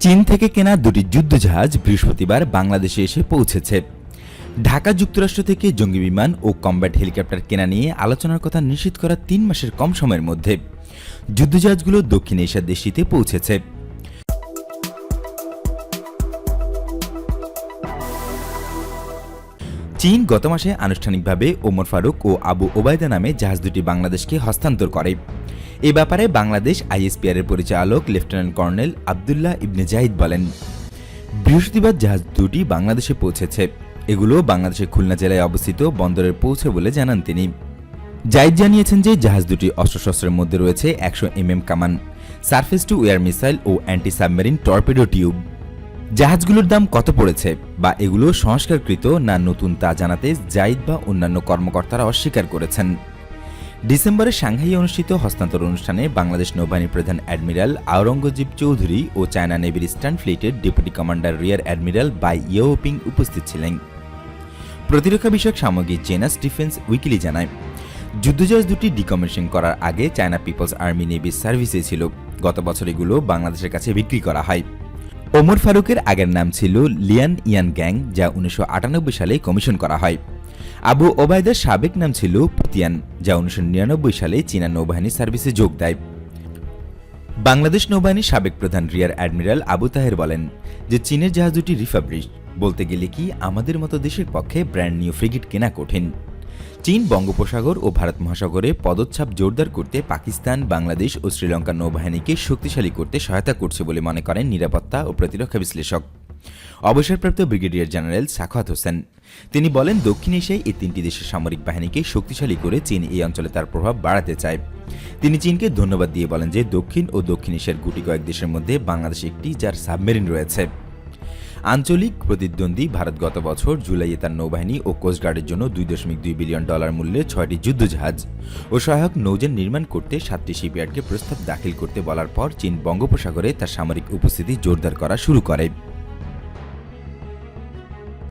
চীন থেকে কেনা দুটি যুদ্ধজাহাজ বৃহস্পতিবার বাংলাদেশে এসে পৌঁছেছে। ঢাকা যুক্তরাষ্ট্র থেকে জঙ্গি বিমান ও কম্ব্যাট হেলিকপ্টার কেনা নিয়ে আলোচনার কথা নিশ্চিত করা তিন মাসের কম সময়ের মধ্যে। যুদ্ধজাহাজগুলো দক্ষিণ এশিয়ার দেশটিতে পৌঁছেছে। চীন গত মাসে আনুষ্ঠানিকভাবে ওমর ফারুক ও আবু ওবায়দা নামে জাহাজ দুটি বাংলাদেশকে হস্তান্তর করে। এ ব্যাপারে বাংলাদেশ আইএসপিআর এর পরিচালক লেফটেন্যান্ট কর্নেল আবদুল্লাহ ইবনে জাহিদ বলেন, বৃহস্পতিবার জাহাজ দুটি বাংলাদেশে পৌঁছেছে। এগুলো বাংলাদেশের খুলনা জেলায় অবস্থিত বন্দরে পৌঁছে বলে জানান তিনি। জাহিদ জানিয়েছেন যে জাহাজ দুটি অস্ত্রশস্ত্রের মধ্যে রয়েছে একশো এমএম কামান, সারফেস টু এয়ার মিসাইল ও অ্যান্টি সাবমেরিন টর্পেডো টিউব। জাহাজগুলোর দাম কত পড়েছে বা এগুলো সংস্কারকৃত না নতুন তা জানাতে জাইদ বা অন্যান্য কর্মকর্তারা অস্বীকার করেছেন। ডিসেম্বরে সাংহাই অনুষ্ঠিত হস্তান্তর অনুষ্ঠানে বাংলাদেশ নৌবাহিনী প্রধান অ্যাডমিরাল আওরঙ্গজীব চৌধুরী ও চায়না নেভির eastern ফ্লিটের deputy commander rear admiral Bai Yaoping উপস্থিত ছিলেন। প্রতিরক্ষা বিষয়ক সামগ্রী জেনাস ডিফেন্স উইকিলি জানায়, যুদ্ধজাহাজ দুটি ডিকমিশন করার আগে চায়না পিপলস আর্মি নেভির সার্ভিসে ছিল। গত বছর এগুলো বাংলাদেশের কাছে বিক্রি করা হয়। ওমর ফারুকের আগের নাম ছিল লিয়ান ইয়ান গ্যাং, যা উনিশশো আটানব্বই সালে কমিশন করা হয়। আবু ওবায়দার সাবেক নাম ছিল পুতিয়ান, যা উনিশশো নিরানব্বই সালে চীনা নৌবাহিনী সার্ভিসে যোগ দেয়। বাংলাদেশ নৌবাহিনীর সাবেক প্রধান রিয়ার অ্যাডমিরাল আবু তাহের বলেন যে, চীনের জাহাজ দুটি রিফাবলিশ বলতে গেলে কি আমাদের মতো দেশের পক্ষে ব্র্যান্ড নিউ ফ্রিগেট কেনা কঠিন। চীন বঙ্গোপসাগর ও ভারত মহাসাগরে পদচ্ছাপ জোরদার করতে পাকিস্তান, বাংলাদেশ ও শ্রীলঙ্কার নৌবাহিনীকে শক্তিশালী করতে সহায়তা করছে বলে মনে করেন নিরাপত্তা ও প্রতিরক্ষা বিশ্লেষক। অবসরপ্রাপ্ত ব্রিগেডিয়ার জেনারেল সাখাত হোসেন। তিনি বলেন, দক্ষিণ এশিয়ায় এই তিনটি দেশের সামরিক বাহিনীকে শক্তিশালী করে চীন এই অঞ্চলে তার প্রভাব বাড়াতে চায়। তিনি চীনকে ধন্যবাদ দিয়ে বলেন যে দক্ষিণ ও দক্ষিণ এশিয়ার গুটি কয়েক দেশের মধ্যে বাংলাদেশ একটি, যার সাবমেরিন রয়েছে। আঞ্চলিক প্রতিদ্বন্দ্বী ভারত গত বছর জুলাইয়ে তার নৌবাহিনী ও কোস্টগার্ডের জন্য দুই দশমিক দুই বিলিয়ন ডলার মূল্যে ছয়টি যুদ্ধজাহাজ ও সহায়ক নৌযান নির্মাণ করতে সাতটি শিপইয়ার্ডকে প্রস্তাব দাখিল করতে বলার পর চীন বঙ্গোপসাগরে তার সামরিক উপস্থিতি জোরদার করা শুরু করে।